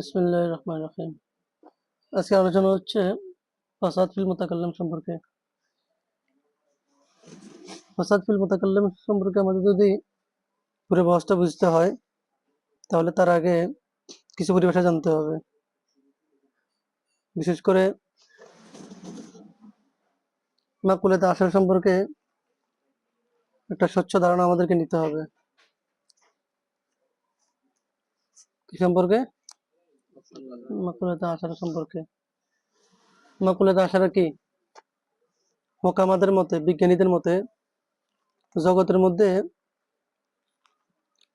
বিসমুল্লাহ রহমান রহিম আজকে আলোচনা হচ্ছে ফাসাদ ফিল মোতাকাল্লাম সম্পর্কে। ফাসাদ ফিল মোতাকাল্লাম সম্পর্কে আমাদের যদি পুরো বহসটা বুঝতে হয়, তাহলে তার আগে কিছু পরিভাষা জানতে হবে। বিশেষ করে মাকুলেতে আসার সম্পর্কে একটা স্বচ্ছ ধারণা আমাদেরকে নিতে হবে। কি সম্পর্কে? মাকুলাতে আসার সম্পর্কে। মাকুলাতে আসার কি? মোকামাদের মতে, বিজ্ঞানীদের মতে, জগতের মধ্যে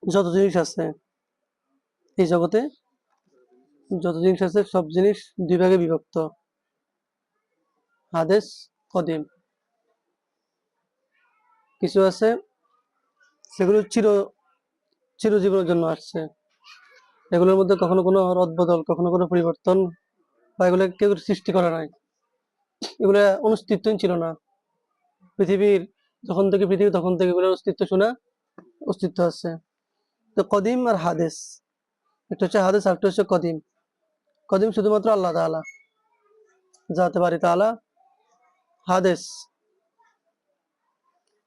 যত জিনিস আছে, এই জগতে যত জিনিস আছে, সব জিনিস দুই ভাগে বিভক্ত। হাদেশ কদিম কিছু আছে, সেগুলো চির, চিরজীবনের জন্য আসছে। এগুলোর মধ্যে কখনো কোনো রদবদল, কখনো কোনো পরিবর্তন বা এগুলো কেউ সৃষ্টি করে নাই। এগুলো অস্তিত্বই ছিল না। পৃথিবীর যখন থেকে পৃথিবী, তখন থেকে এগুলোর অস্তিত্ব শোনা অস্তিত্ব আছে। তো কদিম আর হাদেস। একটা হচ্ছে হাদেস আর একটা হচ্ছে কদিম। কদিম শুধুমাত্র আল্লাহ তাআলা, যাতে পারি তাআলা হাদেস।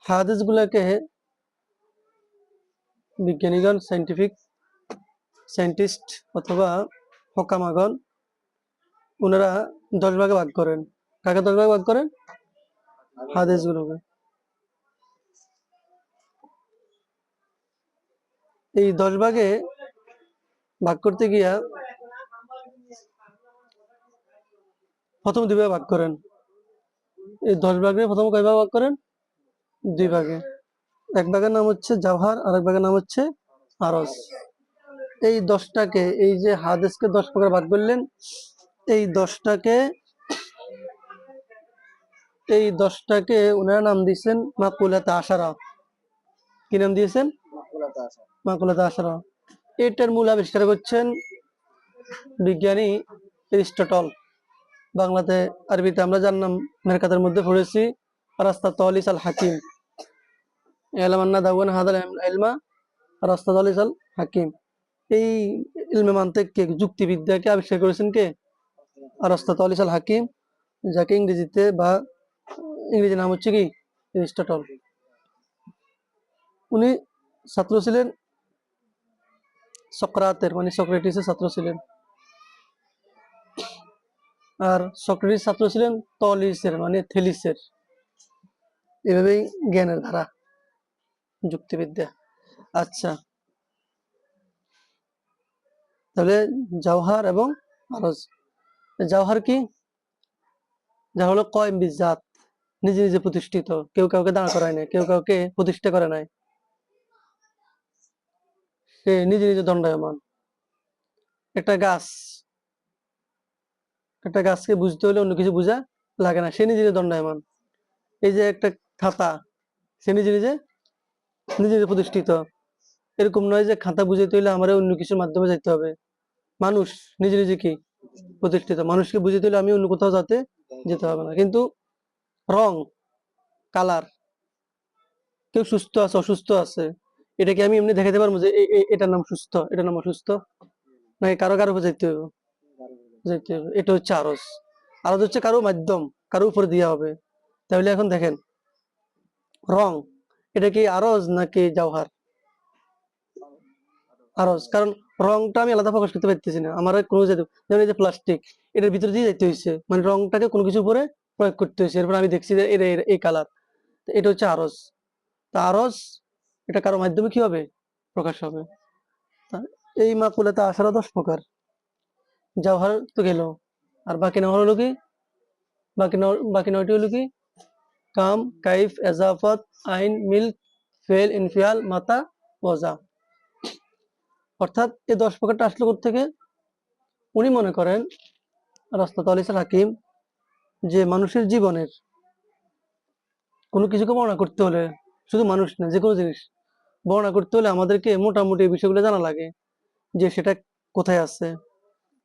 হাদেস গুলাকে বিজ্ঞানীগণ সাইন্টিফিক সায়েন্টিস্ট অথবা হকামাগণ ওনারা দশ ভাগে ভাগ করেন। কাকে দশ ভাগে ভাগ করেন? হাদিস গুলোকে এই দশ ভাগে ভাগ করতে গিয়া প্রথম দুই ভাগে ভাগ করেন। এই দশ ভাগে প্রথম কয় ভাগে ভাগ করেন? দুই ভাগে। এক ভাগের নাম হচ্ছে জাওহার আর এক ভাগের নাম হচ্ছে আরস। এই দশটাকে এই যে হাদেসকে দশ প্রকার ভাগ করলেন এই দশটাকে এই দশটাকে ওনারা নাম দিয়েছেন মাকুলাতে আশারা। কি নাম দিয়েছেন? মাকুলাতে আশারা। এটার মূল আবিষ্কার করছেন বিজ্ঞানী এরিস্টটল। বাংলাতে আরবিতে আমরা যার নাম মেরকাতের মধ্যে পড়েছি রাস্তা তলিস আল হাকিম। এলামান্না দাওয়ান হাদাল এলমা রাস্তা তলিস আল হাকিম। এই ইলমে মান্তেককে, যুক্তিবিদ্যাকে আবিষ্কার করেছেন কে? আরাস্তাত আলিস আল হাকিম, যাকে ইংরেজিতে বা ইংরেজি নাম হচ্ছে কি? এরিস্টটল। উনি ছাত্র ছিলেন সক্রাতের মানে সক্রেটিসের ছাত্র ছিলেন। আর সক্রেটিস ছাত্র ছিলেন তলিসের মানে থেলিসের। এভাবেই জ্ঞানের ধারা, যুক্তিবিদ্যা। আচ্ছা তাহলে জাওহার এবং আরজ। জাওহার কি? যা হলো কয়েম বিজাত নিজে নিজে প্রতিষ্ঠিত। কেউ কাউকে দাঁড় করায় নাই, কেউ কাউকে প্রতিষ্ঠা করে নাই। সে নিজে নিজে দণ্ডায়মান। একটা গাছ। একটা গাছকে বুঝতে হলে অন্য কিছু বোঝা লাগে না। সে নিজে নিজে দণ্ডায়মান। এই যে একটা খাতা, সে নিজে নিজে নিজে নিজে প্রতিষ্ঠিত। এরকম নয় যে খাতা বুঝাইতে হলে আমার অন্য কিছুর মাধ্যমে যাইতে হবে। মানুষ নিজে নিজে কি প্রতিষ্ঠিত? মানুষকে বুঝিয়ে দিলে আমি অন্য কোথাও যাতে যেতে হবে না। কিন্তু রং কালার কেউ সুস্থ আছে, অসুস্থ আছে এটাকে আমি এমনি দেখাতে পারব যে এটার নাম সুস্থ, এটার নাম অসুস্থ? নাকি কারও কারও যাইতে হবে যাইতে হবে এটা হচ্ছে আরস আরস হচ্ছে কারও মাধ্যম, কারও উপরে দেওয়া হবে। তাহলে এখন দেখেন, রং, এটা কি আরজ নাকি জাওহার? আরজ। কারণ রংটা আমি আলাদা প্রকাশ করতে পারতেছি না। আমার কোনো যেতে যেমন এই যে প্লাস্টিক এটার ভিতরে দিয়ে যাইতে হয়েছে মানে রংটাকে কোনো কিছু উপরে প্রয়োগ করতে হয়েছে এরপর আমি দেখছি যে এর- এই কালার এটা হচ্ছে আরজ তা আরজ এটা কারও মাধ্যমে কি হবে প্রকাশ হবে? এই মাকুলাতে আসারও দশ প্রকার। জাওহার তো গেল। আর বাকি না হলো কি? বাকি বাকি নয়টি হলো কি? কাম, কাইফ, এজাফত, আইন, মিল্ক, ফেল, ইনফিয়াল, মাতা, ওজা। অর্থাৎ এই দশ প্রকারটা আসলো থেকে উনি মনে করেন, রাস্তাত আলিসাল হাকিম, যে মানুষের জীবনের কোনো কিছুকে বর্ণনা করতে হলে, শুধু মানুষ না যে কোনো জিনিস বর্ণনা করতে হলে আমাদেরকে মোটামুটি বিষয়গুলো জানা লাগে যে সেটা কোথায় আছে,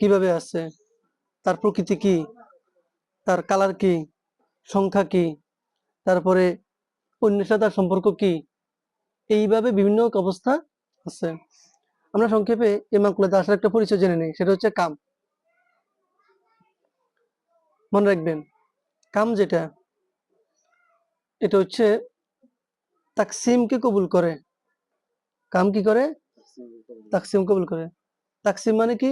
কীভাবে আছে, তার প্রকৃতি কি, তার কালার কি, সংখ্যা কি, তারপরে অন্যের সাথে তার সম্পর্ক কি, এইভাবে বিভিন্ন অবস্থা আছে। আমরা সংক্ষেপে এই মাকুলাতে আসার একটা পরিচয় জেনে নেই, সেটা হচ্ছে কাম। মনে রাখবেন, কাম যেটা, এটা হচ্ছে তাকসিমকে কবুল করে। কাম কি করে? তাকসিম কবুল করে। তাকসিম মানে কি?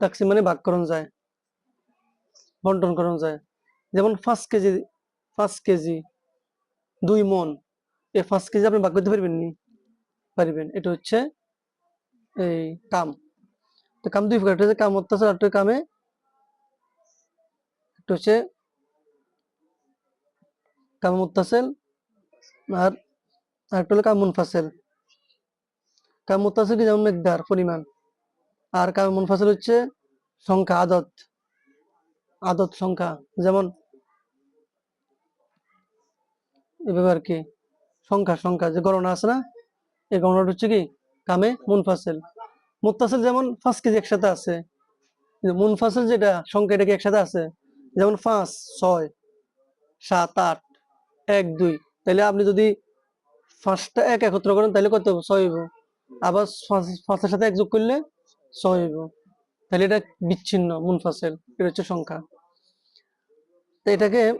তাকসিম মানে ভাগ করণ যায়, বন্টন করণ যায়। যেমন পাঁচ কেজি পাঁচ কেজি, দুই মন, এই পাঁচ কেজি আপনি ভাগ করতে পারবেন নি পারবেন, এটা হচ্ছে এই। কাম। তো কাম দুই প্রকার কাম অত্যাচার আর কামে। একটা হচ্ছে কাম মুত্তাসিল, আর আরেকটা হলো কাম মুনফাসিল। কাম মুত্তাসিল কি যেমন মেঘদার পরিমাণ। আর কাম মুনফাসিল হচ্ছে সংখ্যা, আদত। আদত সংখ্যা, যেমন এভাবে আর কি। সংখ্যা সংখ্যা, যে গণনা আছে না, এই গণনাটা হচ্ছে কি? কামে মুনফাসিল মুত্তাসিল যেমন পাঁচ কেজি একসাথে আছে মুনফাসিল যেটা সংখ্যা কি একসাথে আছে? যেমন পাঁচ, ছয়, সাত, আট, এক, দুই। তাহলে আপনি যদি পাঁচটা এক একত্র করেন তাহলে কত হবে? ছয় হইব। আবার পাঁচ- পাঁচের সাথে এক যোগ করলে ছয় হইব। তাহলে এটা বিচ্ছিন্ন মুনফাসিল এটা হচ্ছে সংখ্যা। তো এটাকে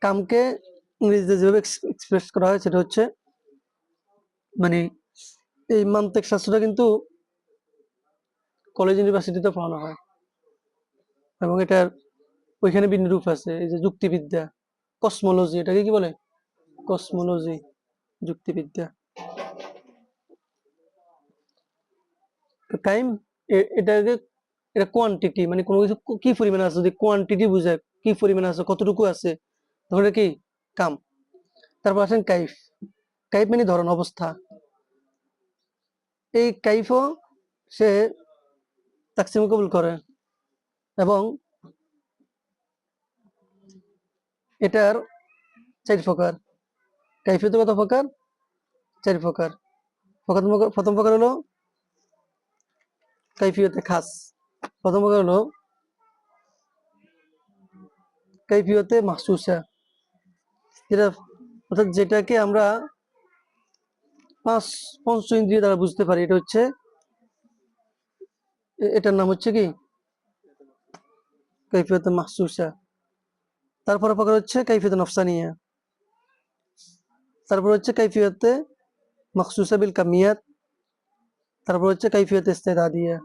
কামকে ইংরেজিতে যেভাবে এক্সপ্রেস করা হয়, সেটা হচ্ছে মানে এই মান্তিক শাস্ত্রটা কিন্তু কলেজ ইউনিভার্সিটিতে পড়ানো হয়। এবং এটার ওইখানে বিভিন্ন রূপ আছে, এই যে যুক্তিবিদ্যা কসমোলজি এটাকে কি বলে? কসমোলজি যুক্তিবিদ্যা। টাইম এটাকে, এটা কোয়ান্টিটি মানে কোনো কিছু কি পরিমাণে আছে? যদি কোয়ান্টিটি বোঝায়, কি পরিমাণে আছে, কতটুকু আছে তখন কি? কাম। তারপর আসেন কাইফ। কাইফ মানে ধরন, অবস্থা। এই কাইফও সে তাকসিম কবুল করে এবং এটার চার প্রকার। কাইফিয়ত কত প্রকার? চার প্রকার। প্রথম প্রকার- হলো কাইফিয়তে খাস। প্রথম প্রকার হলো কাইফিয়তে মাসুসা যেটা অর্থাৎ যেটাকে আমরা পাঁচ পঞ্চ ইন্দ্রিয় দ্বারা বুঝতে পারি, এটা হচ্ছে এটার নাম হচ্ছে কি? কাইফিয়তে মাহসুসা তারপরে প্রকার হচ্ছে কাইফিয়তে নফসানিয়া। তারপর হচ্ছে কাইফিয়তে মখসুসা বিল কামিয়াত। তারপর হচ্ছে কাইফিয়তে ইস্তেদাদিয়া।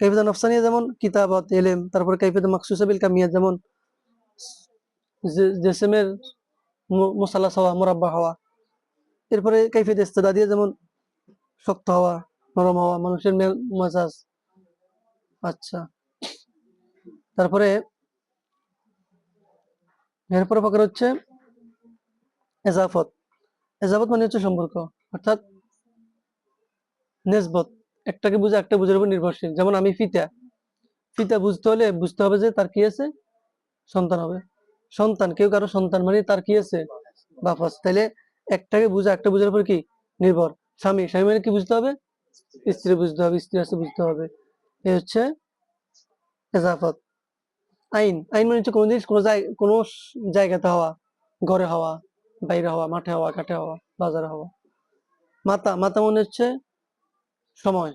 কাইফিয়তে নফসানিয়া যেমন কিতাবত এলেম, তারপর কাইফিয়তে মখসুসা বিল কামিয়াত যেমন জেসেমের মশালা হওয়া মুরাব্বা হওয়া। এরপরে কাইফিয়তে ইস্তেদাদিয়া যেমন শক্ত হওয়া, নরম হওয়া, মানুষের মেজাজ। আচ্ছা। তারপরে এরপরে প্রকার হচ্ছে এজাফত। এজাফত মানে হচ্ছে সম্পর্ক, অর্থাৎ নেসবত। একটাকে বুঝে একটা বুঝার উপর নির্ভরশীল। যেমন আমি ফিতা। ফিতা বুঝতে হলে বুঝতে হবে যে তার কি আছে? সন্তান হবে। সন্তান, কেউ কারও সন্তান মানে তার কি আছে? বাপাস তাইলে একটাকে বুঝে, একটা বুঝার উপর কি? নির্ভর। স্বামী স্বামী মানে কি বুঝতে হবে? স্ত্রী বুঝতে হবে স্ত্রী আছে বুঝতে হবে। এ হচ্ছে এজাফত। আইন আইন মানে হচ্ছে কোনো জিনিস, কোনো কোনো জায়গাতে হওয়া, ঘরে হওয়া, বাইরে হওয়া, মাঠে হওয়া, ঘাটে হওয়া, বাজারে হওয়া। মাতা মাতা মনে হচ্ছে সময়।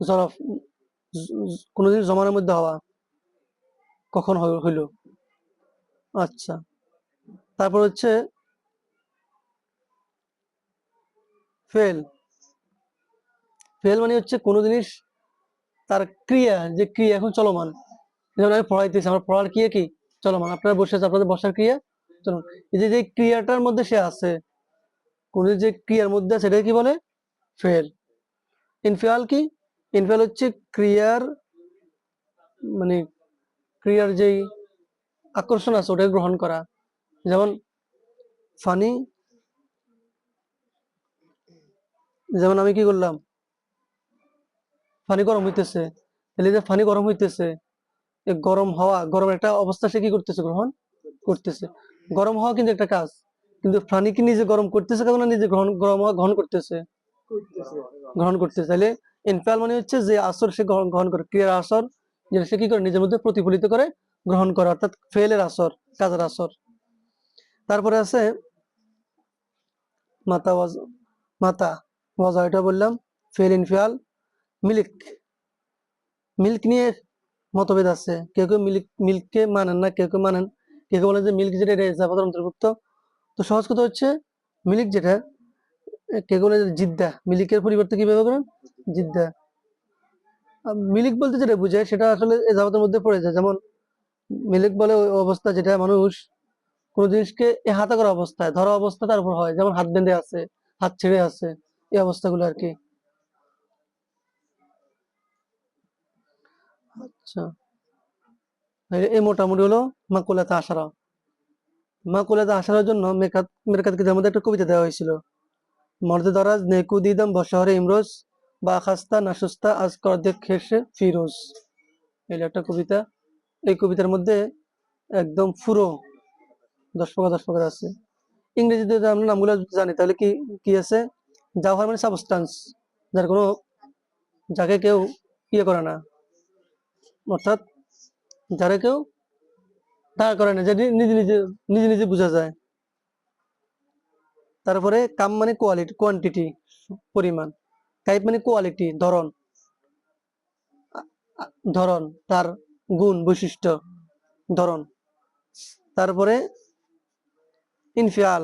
জরফ কোনো জিনিস জমানোর মধ্যে হওয়া। কখন হইল। আচ্ছা। তারপর হচ্ছে ফেল ফেল মানে হচ্ছে কোনো জিনিস তার ক্রিয়া, যে ক্রিয়া এখন চলমান। যেমন আমি পড়াইতেছি আমার পড়ার ক্রিয়া কি? চলমান। আপনারা বসে আছে আপনাদের বসার ক্রিয়া চলমান। এই যে যে ক্রিয়াটার মধ্যে সে আছে, কোন যে ক্রিয়ার মধ্যে আছে, এটাকে কি বলে? ফেল ইনফিয়াল কি? ইনফিয়াল হচ্ছে ক্রিয়ার মানে ক্রিয়ার যেই আকর্ষণ আছে, ওটাকে গ্রহণ করা। যেমন ফানি যেমন আমি কি করলাম? পানি গরম হইতেছে। তাহলে যে পানি গরম হইতেছে গরম হওয়া, গরম একটা অবস্থা সে কি করতেছে গ্রহণ? করতেছে। গরম হওয়া কিন্তু একটা কাজ। কিন্তু প্রাণী কি নিজে গরম করতেছে কেন নিজে গ্রহণ, গরম হওয়া গ্রহণ করতেছে? গ্রহণ করতেছে। তাহলে ইনফাল মানে হচ্ছে যে আসর সে গ্রহণ করে, ক্রিয়ার আসর, যেটা সে কি করে? নিজের মধ্যে প্রতিফলিত করে গ্রহণ করে, অর্থাৎ ফেলের আসর, কাজের আসর। তারপরে আছে মাতা মাতা ওয়াজা এটা বললাম ফেল ইনফিয়াল মিল্ক মিল্ক নিয়ে মতভেদ আছে। কেউ কেউ মিল্ক মিল্ককে মানেন না কেউ কেউ মানেন কেউ কেউ বলেন যে মিল্ক যেটা এটা ইজাফাতের অন্তর্ভুক্ত। তো সহজ কথা হচ্ছে মিল্ক যেটা এ, কেউ কেউ জিদ্দা মিল্কের পরিবর্তে কি ব্যবহার করেন? জিদ্দা। মিল্ক বলতে যেটা বোঝায় সেটা আসলে এজাফাতের মধ্যে পড়ে যায়। যেমন মিল্ক বলে ওই অবস্থা যেটা মানুষ কোনো জিনিসকে হাতা করা অবস্থায় ধরা অবস্থা তার উপর হয়। যেমন হাত বেঁধে আছে হাত ছেড়ে আছে। এই অবস্থাগুলো আর কি আচ্ছা। এই- মোটামুটি হলো মাকুলাতে আসারা মাকুলাতে আসার জন্য মেকাত, মেরকাত কিতাবের মধ্যে একটা কবিতা দেওয়া হয়েছিল। মর্দে দরাজ নেকু দিদম বশহরে ইমরোজ, বা খাস্তা নাসুস্তা আজ করদে খেসে ফিরোজ। এই একটা কবিতা। এই কবিতার মধ্যে একদম ফুরো দশ প্রকার দশ প্রকার আছে। ইংরেজিতে আমরা নামগুলো জানি, তাহলে কি কি আছে? জাওহার মানে সাবস্টান্স যার কোনো যাকে কেউ ইয়ে করে না। অর্থাৎ যারা কেউ দাঁড় করে না, যে নিজে নিজে নিজে নিজে বোঝা যায়। তারপরে কাম মানে কোয়ালিটি কোয়ান্টিটি পরিমাণ। টাইপ মানে কোয়ালিটি ধরন। ধরন, তার গুণ, বৈশিষ্ট্য, ধরন। তারপরে ইনফিয়াল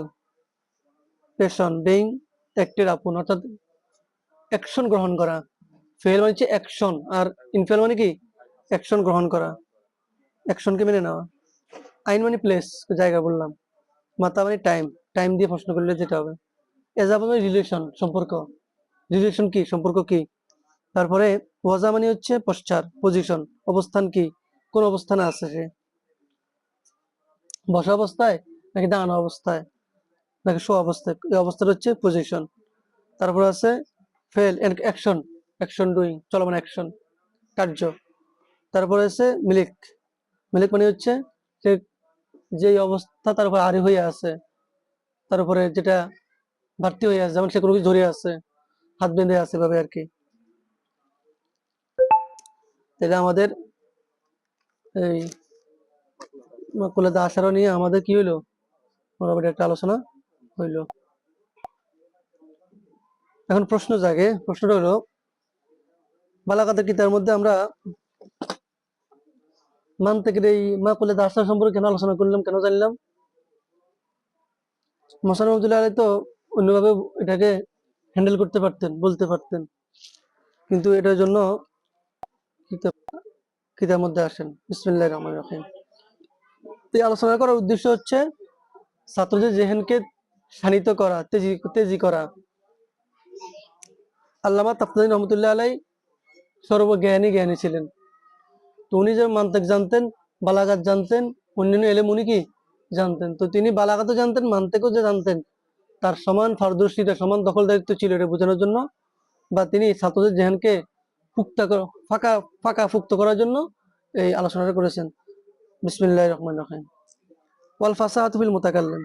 পেশন বেইং অ্যাক্টের আপন অর্থাৎ অ্যাকশন গ্রহণ করা। ফেল মানে হচ্ছে অ্যাকশন আর ইনফেল মানে কি? অ্যাকশন গ্রহণ করা। অ্যাকশনকে মেনে নেওয়া। আইন মানে প্লেস জায়গা বললাম। মাতা মানে টাইম টাইম দিয়ে প্রশ্ন করলে যেটা হবে। এজাব মানে রিলেশন সম্পর্ক। রিলেশন কি, সম্পর্ক কি? তারপরে ওয়াজা মানে হচ্ছে পশ্চার পজিশন অবস্থান কি? কোন অবস্থানে আছে সে? বসা অবস্থায় নাকি দাঁড়ানো অবস্থায়? নাকি শো অবস্থায় এই অবস্থাটা হচ্ছে পজিশন তারপর আছে ফেল অ্যাকশন অ্যাকশন ডুইং চলমান অ্যাকশন কার্য। তারপরে আছে মিলিক মিলিক মানে হচ্ছে যে, যেই অবস্থা তার উপর হয়ে আছে, তার উপরে যেটা ভর্তি হয়ে আছে, যেমন সে কোনো কিছু ধরে আছে, হাত বেঁধে আছে ভাবে আর কি। তাহলে আমাদের এই মাকুলাতে আসারও নিয়ে আমাদের কি হইল? মোটামুটি একটা আলোচনা হইল। এখন প্রশ্ন জাগে। প্রশ্নটা হলো বালাকাতের কিতার মধ্যে আমরা মান থেকে এই মাকুলাতে আসার সম্পর্কে কেন আলোচনা করলাম, কেন জানলাম? মোসান রহমতুল্লাহ আলাই তো অন্যভাবে এটাকে হ্যান্ডেল করতে পারতেন, বলতে পারতেন। কিন্তু এটার জন্য কিতার মধ্যে আসেন। বিসমিল্লাহ রহমান রহিম। এই আলোচনা করার উদ্দেশ্য হচ্ছে, ছাত্রদের জেহেনকে শানিত করা, তেজি তেজি করা। আল্লামা তাফতাদিন রহমতুল্লাহ আলাই সর্বজ্ঞানী জ্ঞানী ছিলেন। তো উনি যে মান্তাক জানতেন, বালাঘাত জানতেন, অন্যান্য এলেম উনি কি জানতেন? তো তিনি বালাগাতও জানতেন, মান্তেকও যে জানতেন, তার সমান পারদর্শিতা, সমান দখলদারিত্ব ছিল এটা বোঝানোর জন্য বা তিনি ছাত্রদের জেহানকে করা- ফাঁকা ফাঁকা ফুক্ত করার জন্য এই আলোচনাটা করেছেন। বিসমিল্লাহ রহমান রহিম। ওয়াল ফাসাহাত ফিল মুতাকাল্লিম।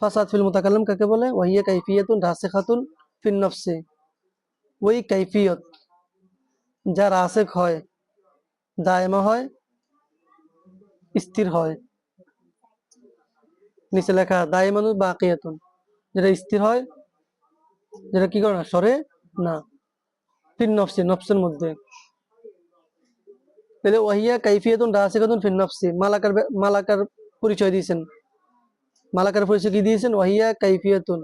ফাসাহাত ফিল মুতাকাল্লিম কাকে বলে? ওয়াহিয়া কাইফিয়াতুন রাসিখাতুন ফিন নফসি। ওই কাইফিয়ত যা রাসেক হয়, দায়মা হয়, স্থির হয়। নিচে লেখা দায়মানু বাকিয়াতুন। যেটা স্থির হয়, যেটা কি করে? না সরে না। ফিন নফসি, নফসের মধ্যে। তাহলে ওয়াহিয়া কাইফিয়াতুন রাসিকাতুন ফিন নফসি। মালাকার বে- মালাকার পরিচয় দিয়েছেন। মালাকার পরিচয় কি দিয়েছেন? ওয়াহিয়া কাইফিয়াতুন।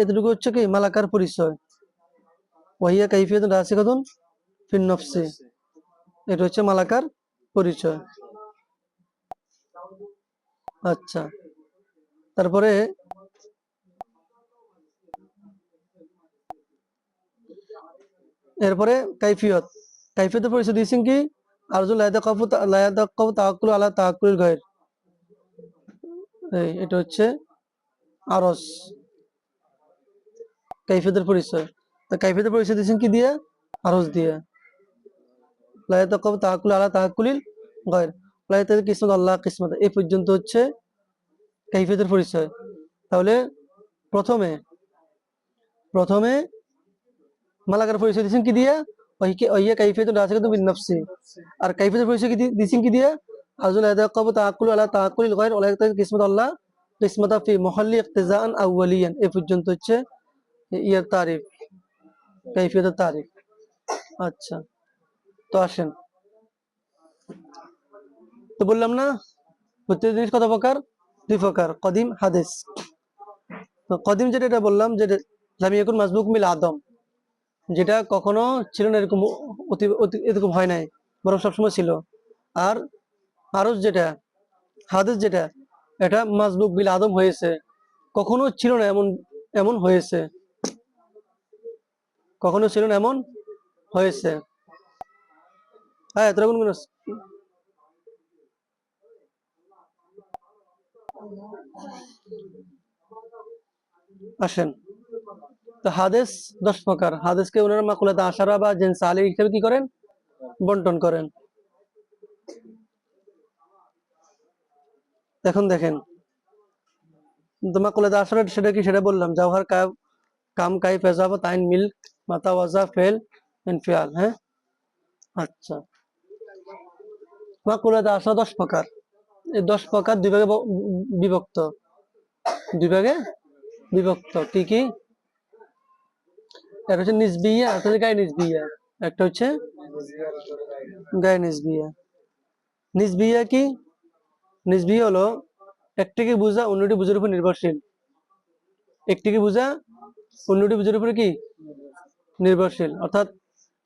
এতটুকু হচ্ছে কি? মালাকার পরিচয়। ওয়াহিয়া কাইফিয়াতুন রাসিকাতুন ফিন নফসি। এটা হচ্ছে মালাকার পরিচয়। আচ্ছা। তারপরে এরপরে কাইফিয়ত। কাইফিয়তের পরিচয় দিয়েছেন কি? আরজু লায়াদাকাফু লায়াদাকাফু তাওয়াক্কুল আলা তাওয়াক্কুলিল গায়র। এই, এটা হচ্ছে আরস। কাইফিয়তের পরিচয়। তা কাইফিয়তের পরিচয় দিয়েছেন কি দিয়ে? আরস দিয়ে। লায়াদাকাফু তাওয়াক্কুল আলা তাওয়াক্কুলিল গায়র। লায়াদাকাফু কিসমত আল্লাহ কিসমত। এই পর্যন্ত হচ্ছে কাইফিয়তের পরিচয়। তাহলে প্রথমে প্রথমে মালাকার পরিচয় দিয়েছেন কি দিয়া? ওইকে ওইয়া কাইফিয়ত রাসিকাতু বিন নফসি। আর কাইফিয়তের পরিচয় দিয়েছেন কি দিয়া? আজুল আদাকাবু তাআক্কুলু আলা তাআক্কুলিল গায়র ওয়া লায়াতাক কিসমত আল্লাহ মুহাল্লি ইক্তিজাআন আউয়ালিয়ান এই পর্যন্ত হচ্ছে ইয়ার তারিফ কাইফিয়ত তারিফ। আচ্ছা তো আসেন। তো বললাম না, প্রত্যেক জিনিস কত প্রকার? দুই প্রকার, কদিম, হাদিস। কদিম যেটা, এটা বললাম যে লামি এখন মাজবুক মিল আদম, যেটা কখনো ছিল না, এরকম এরকম হয় নাই, বরং সবসময় ছিল। আর আরজ যেটা, হাদিস যেটা, এটা মাজবুক বিল আদম হয়েছে। কখনো ছিল না এমন এমন হয়েছে। কখনো ছিল না এমন হয়েছে। হ্যাঁ তোরা কোন আসেন। তো হাদেস দশ প্রকার। হাদেসকে ওনারা মাকুলাতে আশারা বা জেন সালি হিসেবে কি করেন? বন্টন করেন। এখন দেখেন। তো মাকুলাতে আশারা সেটা কি, সেটা বললাম। জাওহার কাম কাই ফেজাবত আইন মিল্ক, মাতা ওয়াজা, ফেল ইনফিয়াল হ্যাঁ? আচ্ছা। মাকুলাতে আশা দশ প্রকার। এই দশ প্রকার দুই ভাগে বিভক্ত। দুই ভাগে বিভক্ত। কি কি? একটা হচ্ছে নিজবিয়া একটা হচ্ছে গায়ে নিজবিয়া একটা হচ্ছে গায়ে নিজবিয়া নিজবিয়া কি? নিজবিয়া হলো, একটিকে বোঝা অন্যটি বুঝার উপর নির্ভরশীল। একটিকে বোঝা অন্যটি বুঝার উপরে কি? নির্ভরশীল। অর্থাৎ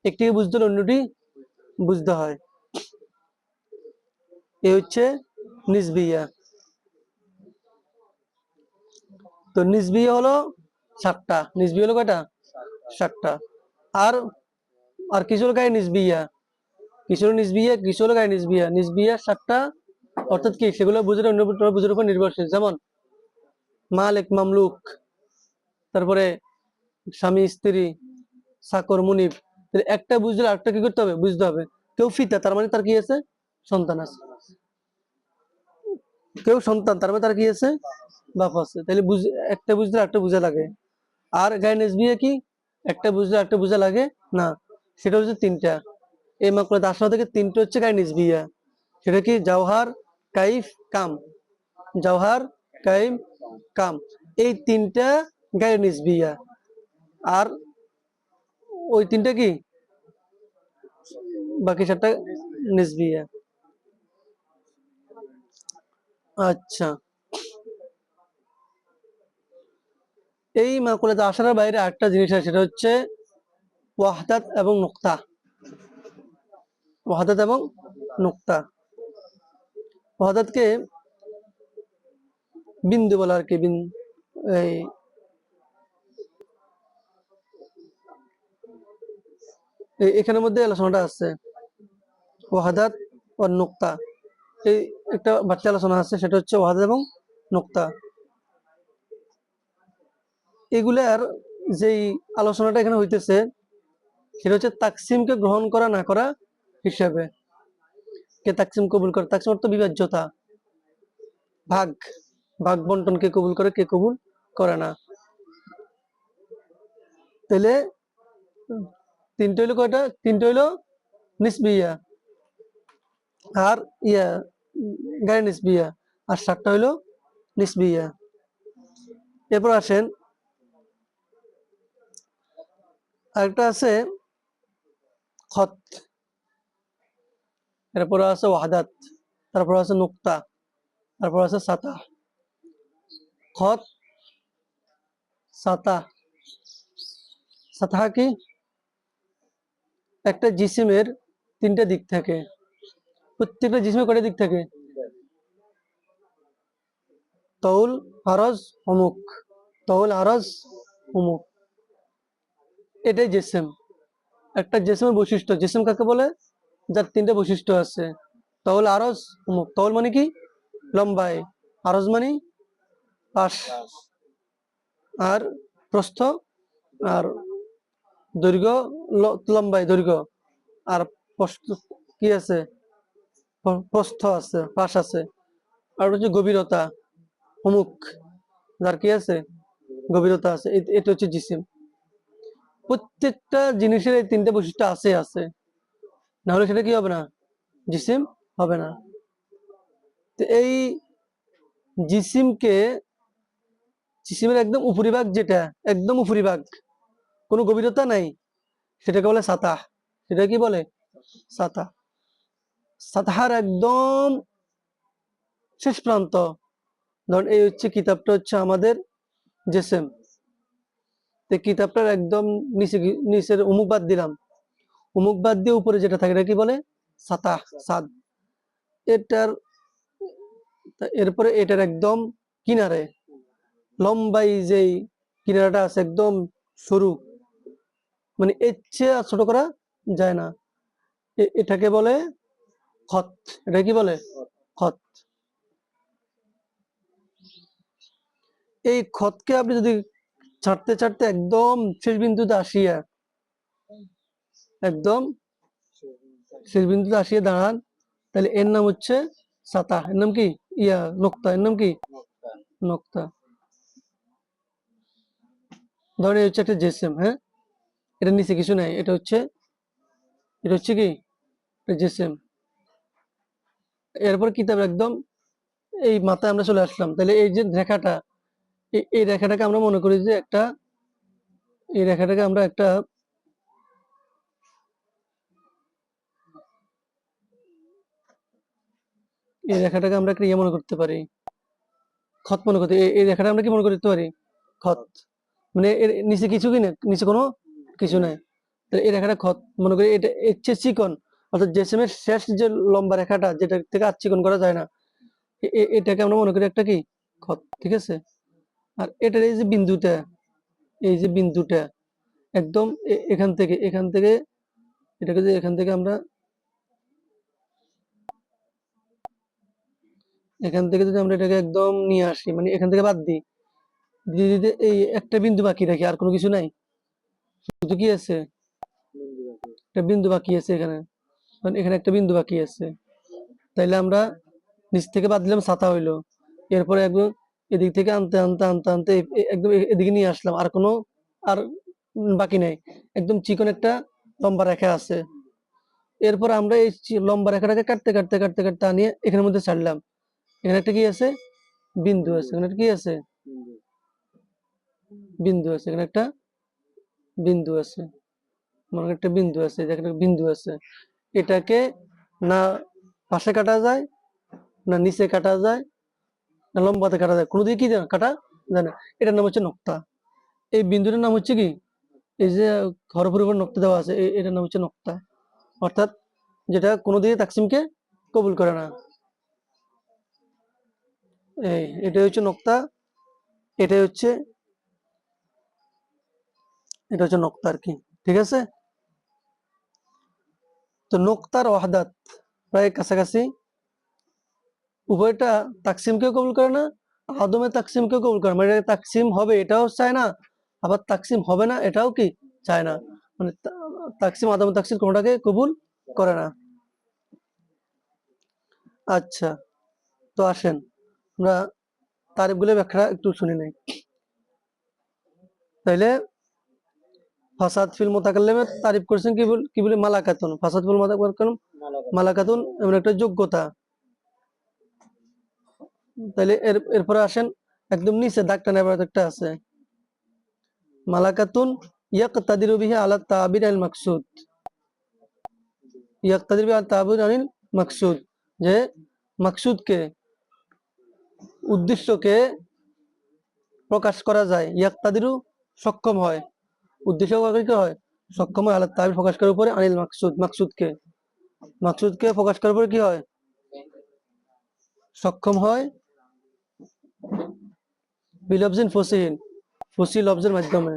একটিকে বুঝতে হলে অন্যটি বুঝতে হয়। এ হচ্ছে নিজবিয়া তো নিজবিয়া হলো সাতটা। নিজবিয়া হলো কয়টা? সাতটা। আর আর কিছু হলো গায়ে নিজবিয়া কিছু হলো নিজবিয়া কিছু হলো গায়ে নিজবিয়া নিজবিয়া সাতটা অর্থাৎ কি সেগুলো বুঝে অন্য বুঝের উপর নির্ভরশীল। যেমন মালিক, মামলুক, তারপরে স্বামী, স্ত্রী, চাকর, মুনিব। একটা বুঝলে আরেকটা কি করতে হবে? বুঝতে হবে। কেউ ফিতা, তার মানে তার কি আছে? সন্তান আছে। কেউ সন্তান, তার মানে তার কি আছে? বাপ আছে। তাহলে একটা বুঝলে একটা বুঝা লাগে। আর গায়ে নেসবিয়া কি? একটা বুঝলে একটা বুঝা লাগে? না। সেটা হচ্ছে তিনটা। এই মাকড়া দাসরা থেকে তিনটা হচ্ছে গায়ে নিসবিয়া। সেটা কি? জাওহার কাইফ কাম। জাওহার কাইম কাম। এই তিনটা গায়ে নিসবিয়া আর ওই তিনটা কি? বাকি সাতটা নিসবিয়া আচ্ছা। এই মাকুলাতে আসার বাইরে আরেকটা জিনিস আছে, সেটা হচ্ছে ওয়াহদাত এবং নুক্তা। ওয়াহদাত এবং নুক্তা। ওয়াহদাতকে বিন্দু বলা আর কি এই এখানের মধ্যে আলোচনাটা আছে। ওয়াহাদাত ও নুক্তা। এই একটা বাচ্চা আলোচনা আছে, সেটা হচ্ছে ওয়াহাদাত এবং নুক্তা। এগুলার যেই আলোচনাটা এখানে হইতেছে, সেটা হচ্ছে তাকসিমকে গ্রহণ করা না করা হিসাবে। কে তাকসিম কবুল করে? তাকসিম অর্থ বিভাজ্যতা। ভাগ। ভাগ বন্টন কে কবুল করে, কে কবুল করে না। তাহলে তিনটে হইল কয়টা? তিনটে হইল নিসবিয়া। আর ইয়া, গায়ে নিসবিয়া। আর সাতটা হইল নিসবিয়া। এরপর আসেন, আরেকটা আছে খত। এরপর আছে ওয়াহাদাত, তারপর আছে নুক্তা, তারপর আছে সাতা। খত, সাতা। সাতা কি? একটা জিসিমের তিনটা দিক থাকে। প্রত্যেকটা জিসিমের কটা দিক থাকে? তৌল আরজ অমুক। তৌল আরজ, অমুক। এটাই জেসেম। একটা জেসেমের বৈশিষ্ট্য। জেসেম কাকে বলে? যার তিনটা বৈশিষ্ট্য আছে। তৌল আরজ অমুক তৌল মানে কি? লম্বায়। আরজ মানে পাশ। আর প্রস্থ আর দৈর্ঘ্য লম্বায় দৈর্ঘ্য। আর কি আছে? প্রস্থ আছে, পাশ আছে। আর হচ্ছে গভীরতা, অমুক। যার কি আছে? গভীরতা আছে। এটা হচ্ছে জিসিম। প্রত্যেকটা জিনিসের এই তিনটা বৈশিষ্ট্য আছে আছে। না হলে সেটা কি হবে না? জিসিম হবে না। তো এই জিসিমকে, জিসিমের একদম উপরিভাগ যেটা, একদম উপরিভাগ, কোনো গভীরতা নাই। সেটাকে বলে সাতাহ। সেটা কি বলে? সাতাহ। সাতাহার একদম শেষ প্রান্ত। ধরুন, এই হচ্ছে কিতাবটা হচ্ছে আমাদের জেসেম। তো কিতাবটার একদম নিচে, নিচের অমুক বাদ দিলাম। অমুক বাদ দিয়ে উপরে যেটা থাকে, এটা কি বলে? সাতাহ, সাদ। এটার এরপরে এটার একদম কিনারে, লম্বাই যেই কিনারাটা আছে, একদম সরু। মানে এর চেয়ে আর ছোট করা যায় না। এটাকে বলে খত। এটা কি বলে? খত। এই খতকে আপনি যদি ছাড়তে ছাড়তে একদম শেষ বিন্দুতে আসিয়া একদম। শেষ বিন্দুতে আসিয়া দাঁড়ান। তাহলে এর নাম হচ্ছে সাতা। এর নাম কি? ইয়া নোক্তা। এর নাম কি? নোক্তা। ধরেন হচ্ছে একটা জেসেম হ্যাঁ? এটা নিচে কিছু নাই। এটা হচ্ছে এটা হচ্ছে কি? জেসেম। এরপর কিতাব একদম এই মাথায় আমরা চলে আসলাম। তাহলে এই যে রেখাটা এই রেখাটাকে আমরা মনে করি যে একটা এই রেখাটাকে আমরা একটা এই রেখাটাকে আমরা ক্রিয়া মনে করতে পারি। খত মনে করতে এই- রেখাটা আমরা কি মনে করতে পারি? খত। মানে এর নিচে কিছু কি না নিচে কোনো কিছু নাই। এই রেখাটা খত। মনে করি এটা এর চেয়ে চিকন। অর্থাৎ জেসেমের শেষ যে লম্বা রেখাটা, যেটা থেকে আর চিকন করা যায় না এটাকে আমরা মনে করি একটা কি? খত। ঠিক আছে? আর এটার এই যে বিন্দুটা, এই যে বিন্দুটা, একদম এখান থেকে এখান থেকে, এটাকে যে এখান থেকে আমরা এখান থেকে যদি আমরা এটাকে একদম নিয়ে আসি মানে এখান থেকে বাদ দিই, দিয়ে দিতে এই একটা বিন্দু বাকি রাখি, আর কোনো কিছু নাই? শুধু কি আছে? একটা বিন্দু বাকি আছে এখানে। কারণ এখানে একটা বিন্দু বাকি আছে। তাইলে আমরা নিচ থেকে বাদ দিলাম, ছাতা হইল। এরপরে একদম এদিক থেকে আনতে আনতে আনতে আনতে একদম এদিকে নিয়ে আসলাম, আর কোনো আর বাকি নাই। একদম চিকন একটা লম্বা রেখা আছে। এরপর আমরা এই লম্বা রেখাটাকে কাটতে কাটতে কাটতে কাটতে আনিয়ে এখানের মধ্যে ছাড়লাম। এখানে একটা কি আছে? বিন্দু আছে। এখানে কি আছে? বিন্দু আছে। এখানে একটা বিন্দু আছে। মনে একটা বিন্দু আছে। একটা বিন্দু আছে। এটাকে না পাশে কাটা যায়, না নিচে কাটা যায়, না লম্বাতে কাটা যায়। কোনো দিকে কি কাটা যায় না। এটার নাম হচ্ছে নক্তা। এই বিন্দুটার নাম হচ্ছে কি? এই যে হরফের উপর নক্তা দেওয়া আছে এটার নাম হচ্ছে নক্তা। অর্থাৎ যেটা কোনো দিকে তাকসিমকে কবুল করে না। এই এটা হচ্ছে নক্তা এটা হচ্ছে এটা হচ্ছে নক্তা আর কি, ঠিক আছে? তো নোক্তার ওয়াহাদাত প্রায় কাছাকাছি। উভয়টা তাকসিমকেও কবুল করে না, আদমে তাকসিমকেও কবুল করে মানে তাকসিম হবে এটাও চায় না, আবার তাকসিম হবে না এটাও কি চায় না। মানে তাকসিম, আদম তাকসিম কোনোটাকে কবুল করে না। আচ্ছা তো আসেন। আমরা তারিফগুলো ব্যাখ্যা একটু শুনে নেই। তাইলে ফাসাদ ফিল মোতাকাল্লিমের তারিফ করেছেন কি বল- কি বলে মালাকাতুন। ফাসাদ ফিল মোতাকাল্লিম মালাকাতুন। এমন একটা যোগ্যতা। তাহলে এর এরপরে আসেন একদম নিচে দাগটা নেবার একটা আছে। মালাকাতুন ইয়াকতাদিরু বিহি আলা তাবির আল মাকসুদ। ইয়াকতাদির বিহি আলা তাবির আনিল মাকসুদ। যে মাকসুদকে উদ্দেশ্যকে প্রকাশ করা যায়। ইয়াকতাদিরু সক্ষম হয়। উদ্দেশ্য হয়। সক্ষম হয় আলা তাবির প্রকাশ করার উপরে আনিল মাকসুদ মাকসুদকে। মাকসুদকে প্রকাশ করার উপরে কি হয়? সক্ষম হয় বিলবজিন ফসিহিন। ফসি লফজের মাধ্যমে।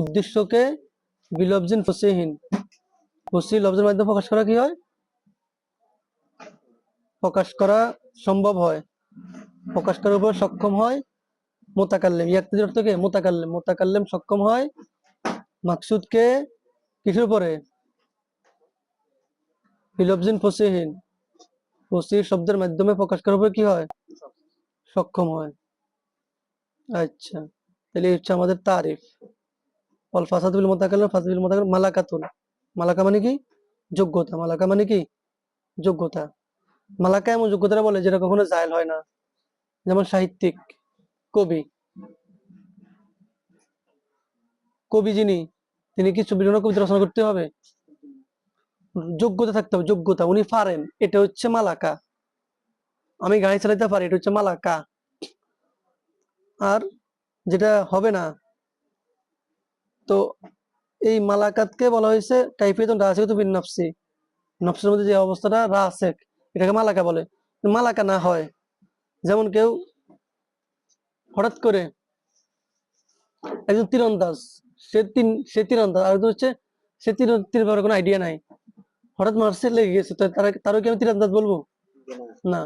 উদ্দেশ্যকে বিলবজিন ফসিহিন। ফসি লফজের মাধ্যমে প্রকাশ করা কি হয়? প্রকাশ করা সম্ভব হয়। প্রকাশ করার উপর সক্ষম হয় মোতাকাল্লেম। ইয়াক্তির অর্থ কি? মোতাকাল্লেম। মোতাকাল্লেম সক্ষম হয় মাকসুদকে কিসের উপরে? বিলবজিন ফসিহিন। ফসি শব্দের মাধ্যমে প্রকাশ করার উপর কি হয়? সক্ষম হয়। আচ্ছা তাহলে হচ্ছে আমাদের তারিফ। অল ফাসাদুল মোতাকাল্লিম ফাসাদুল মোতাকাল্লিম মালাকাতুল মালাকা মানে কি? যোগ্যতা। মালাকা মানে কি? যোগ্যতা। মালাকা এমন যোগ্যতা বলে যেটা কখনো জায়েল হয় না। যেমন সাহিত্যিক, কবি। কবি যিনি, তিনি কি বিভিন্ন কবিতা রচনা করতে হবে। যোগ্যতা থাকতে হবে, যোগ্যতা। উনি পারেন এটা হচ্ছে মালাকা। আমি গাড়ি চালাতে পারি, এটা হচ্ছে মালাকা। আর যেটা হবে না, তো এই মালাকাতকে বলা হয়েছে কাইফিয়তুন রাসিকাতু বিন নফসি। নফসের মধ্যে যে অবস্থাটা রাসেক এটাকে মালাকা বলে। মালাকা না হয়। যেমন কেউ হঠাৎ করে একজন তীরন্দাজ, সে তিন সে তীরন্দাজ, আর হচ্ছে সে তীর তীর ব্যাপারে কোনো আইডিয়া নাই। হঠাৎ মারছে লেগে গেছে, তো তারা, তারও কি আমি তীরন্দাজ বলব? না,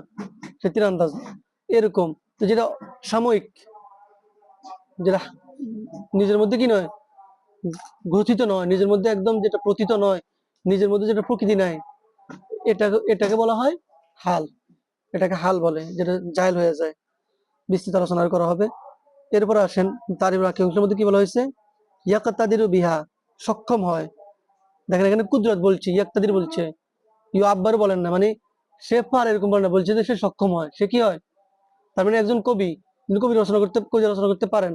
সে তীরন্দাজ। এরকম। তো যেটা সাময়িক, যেটা নিজের মধ্যে কি নয় গ্রথিত নয়, নিজের মধ্যে একদম যেটা প্রতীত নয়, নিজের মধ্যে যেটা প্রকৃতি নাই এটা, এটাকে বলা হয় হাল। এটাকে হাল বলে, যেটা জাহেল হয়ে যায়। বিস্তৃত আলোচনা করা হবে। এরপর আসেন তার অংশের মধ্যে কি বলা হয়েছে? ইয়াকাতাদিরু বিহা, সক্ষম হয়। দেখেন এখানে কুদরত বলছি, ইয়াক্তাদির বলছে। ইউ আব্বার বলেন না মানে সে পারে এরকম বলেন না, বলছে যে সে সক্ষম হয়। সে কি হয়? তার মানে একজন কবি তিনি কবি রচনা করতে কবিতা রচনা করতে পারেন,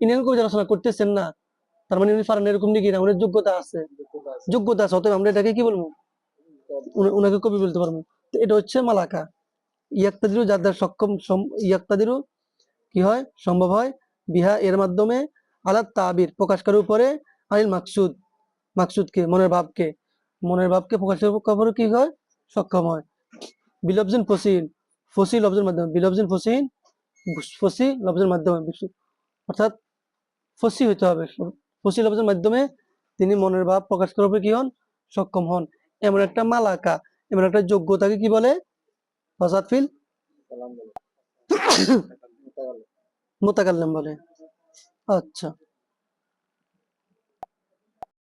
ইনি কবিতা রচনা করতেছেন না। তার মানে উনি পারেন এরকম নাকি না? উনি যোগ্যতা আছে। যোগ্যতা আছে, অতএব আমরা এটাকে কি বলব? উনাকে কবি বলতে পারব। তো এটা হচ্ছে মালাকা। ইয়াক্তাদিরু যাদের সক্ষম সম- ইয়াক্তাদিরু কি হয়? সম্ভব হয়? বিহা এর মাধ্যমে আলাদ তাবির, প্রকাশ করার উপরে আনিল মাকসুদ। মাকসুদকে মনের ভাবকে মনের ভাবকে প্রকাশ করার কি হয়? সক্ষম হয়। বিলবজিন ফসিল ফসিল লফজের মাধ্যমে, বিলবজিন ফসিল ফসি লফজের মাধ্যমে অর্থাৎ ফসি হইতে হবে। ফসি লফজের মাধ্যমে তিনি মনের ভাব প্রকাশ করার উপরে কি হন? সক্ষম হন। এমন একটা মালাকা এমন একটা যোগ্যতাকে কি বলে? ফিল? মোতাকাল্লাম বলে। আচ্ছা।